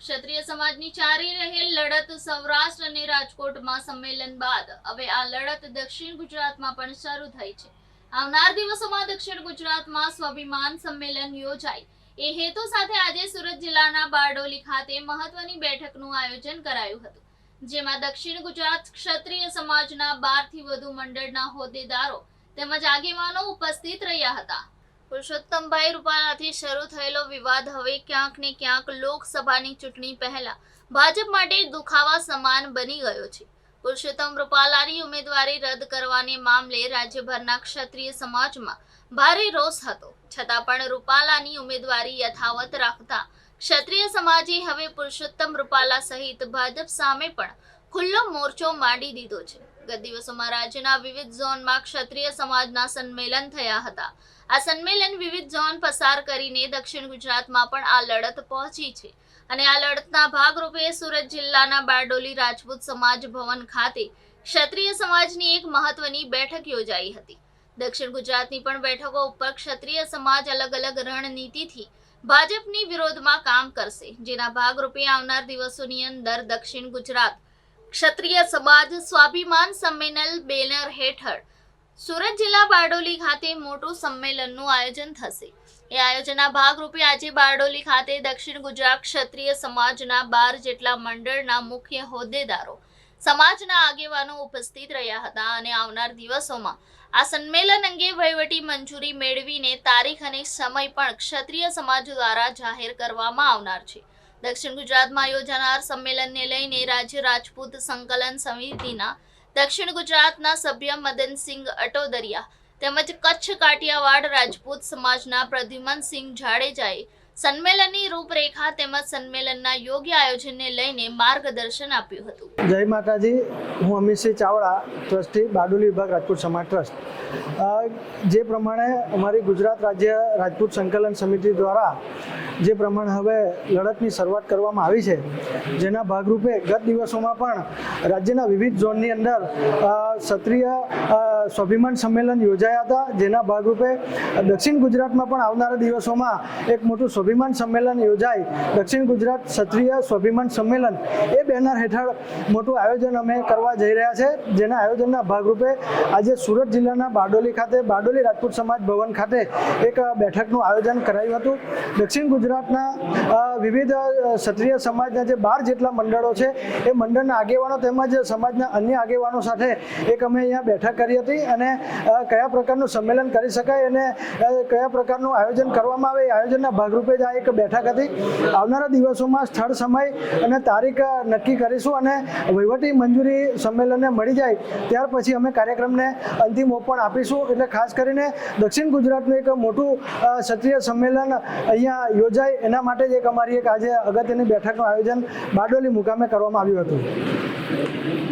ક્ષત્રિય સમાજની ચારી રહેલ લડત સૌરાષ્ટ્ર અને રાજકોટમાં સંમેલન બાદ. હવે આ લડત દક્ષિણ ગુજરાતમાં પણ શરૂ થઈ છે. આવનાર દિવસોમાં દક્ષિણ ગુજરાતમાં સ્વાભિમાન સંમેલન યોજાય. એ હેતુ સાથે આજે સુરત જિલ્લાના બારડોલી ખાતે મહત્વની બેઠકનું આયોજન કરાયું હતું. જેમાં દક્ષિણ ગુજરાત ક્ષત્રિય સમાજના બારથી વધુ મંડળના હોદ્દેદારો તેમજ આગેવાનો ઉપસ્થિત રહ્યા હતા. પુરુષોત્તમભાઈ રૂપાલાથી શરૂ થયેલો વિવાદ હવે ક્યાંક ને ક્યાંક લોકસભાની ચૂંટણી પહેલા ભાજપ માટે દુખાવા સમાન બની ગયો છે. પુરુષોત્તમ રૂપાલાની ઉમેદવારી રદ કરવાને મામલે રાજ્યભરના ક્ષત્રિય સમાજમાં ભારે રોષ હતો. છતાં પણ રૂપાલાની ઉમેદવારી યથાવત રાખતા ક્ષત્રિય સમાજે હવે પુરુષોત્તમ રૂપાલા સહિત ભાજપ સામે પણ ખુલ્લો મોરચો માંડી દીધો છે. ગત દિવસોમાં રાજ્યના વિવિધ ઝોનમાં ક્ષત્રિય સમાજના સંમેલન થયા હતા. આ સંમેલન વિવિધ ઝોન પસાર કરીને દક્ષિણ ગુજરાતમાં પણ આ લડત પહોંચી છે. અને આ લડતના ભાગરૂપે સુરત જિલ્લાના બારડોલી રાજપૂત સમાજ ભવન ખાતે ક્ષત્રિય સમાજની એક મહત્વની બેઠક યોજાઈ હતી. દક્ષિણ ગુજરાતની પણ બેઠકો ઉપર ક્ષત્રિય સમાજ અલગ અલગ રણનીતિથી ભાજપની વિરોધમાં કામ કરશે. જેના ભાગરૂપે આવનાર દિવસોની અંદર દક્ષિણ ગુજરાત ક્ષત્રિય સમાજ સ્વાભિમાન સંમેલન બેનર હેઠળ સુરત જિલ્લા બારડોલી ખાતે મોટું સંમેલનનું આયોજન થશે. એ આયોજનના ભાગરૂપે આજે બારડોલી ખાતે દક્ષિણ ગુજરાત ક્ષત્રિય સમાજના બાર જેટલા મંડળના મુખ્ય હોદ્દેદારો સમાજના આગેવાનો ઉપસ્થિત રહ્યા હતા અને આવનાર દિવસોમાં આ સંમેલન અંગે વહીવટી મંજૂરી મેળવીને તારીખ અને સમય પણ ક્ષત્રિય સમાજ દ્વારા જાહેર કરવામાં આવનાર છે. દક્ષિણ ગુજરાતમાં યોજાનાર સંમેલનને લઈને રાજ્ય રાજપૂત સંકલન સમિતિના દક્ષિણ ગુજરાતના સભ્ય મદનસિંહ અટોદરિયા તેમજ કચ્છ કાઠિયાવાડ રાજપૂત સમાજના પ્રદ્યુમનસિંહ જાડેજાએ સંમેલનની રૂપરેખા તેમજ સંમેલનના યોગ્ય આયોજનને લઈને માર્ગદર્શન આપ્યું હતું. જય માતાજી, હું અમિતસિંહ ચાવડા, ટ્રસ્ટી, બારડોલી વિભાગ રાજપૂત સમાજ ટ્રસ્ટ. જે પ્રમાણે અમારી ગુજરાત રાજ્ય રાજપૂત સંકલન સમિતિ દ્વારા જે પ્રમાણે હવે લડતની શરૂઆત કરવામાં આવી છે, જેના ભાગરૂપે ગત દિવસોમાં પણ રાજ્યના વિવિધ ઝોનની અંદર ક્ષત્રિય સ્વાભિમાન સંમેલન યોજાયા હતા, જેના ભાગરૂપે દક્ષિણ ગુજરાતમાં પણ આવનારા દિવસોમાં એક મોટું સ્વાભિમાન સંમેલન યોજાય. દક્ષિણ ગુજરાત ક્ષત્રિય સ્વાભિમાન સંમેલન બેનર હેઠળ મોટું આયોજન અમે કરવા જઈ રહ્યા છે. જેના આયોજનના ભાગરૂપે આજે સુરત જિલ્લાના બારડોલી ખાતે બારડોલી રાજપૂત સમાજ ભવન ખાતે એક બેઠકનું આયોજન કરાયું હતું. દક્ષિણ ગુજરાતના વિવિધ ક્ષત્રિય સમાજના જે બાર જેટલા મંડળો છે, એ મંડળના આગેવાનો તેમજ સમાજના અન્ય આગેવાનો સાથે એક અમે અહીંયા બેઠક કરી હતી અને કયા પ્રકારનું સંમેલન કરી શકાય અને કયા પ્રકારનું આયોજન કરવામાં આવે એ આયોજનના ભાગરૂપે જ આ એક બેઠક હતી. આવનારા દિવસોમાં સ્થળ સમય અને તારીખ નક્કી કરીશું અને વહીવટી મંજૂરી સંમેલનને મળી જાય ત્યાર પછી અમે કાર્યક્રમને અંતિમ ઓપણ આપીશું. એટલે ખાસ કરીને દક્ષિણ ગુજરાતનું એક મોટું ક્ષત્રિય સંમેલન અહીંયા યોજાય. એના માટે જ એક અમારી એક આજે અગત્યની બેઠકનું આયોજન બારડોલી મુકામે કરવામાં આવ્યું હતું.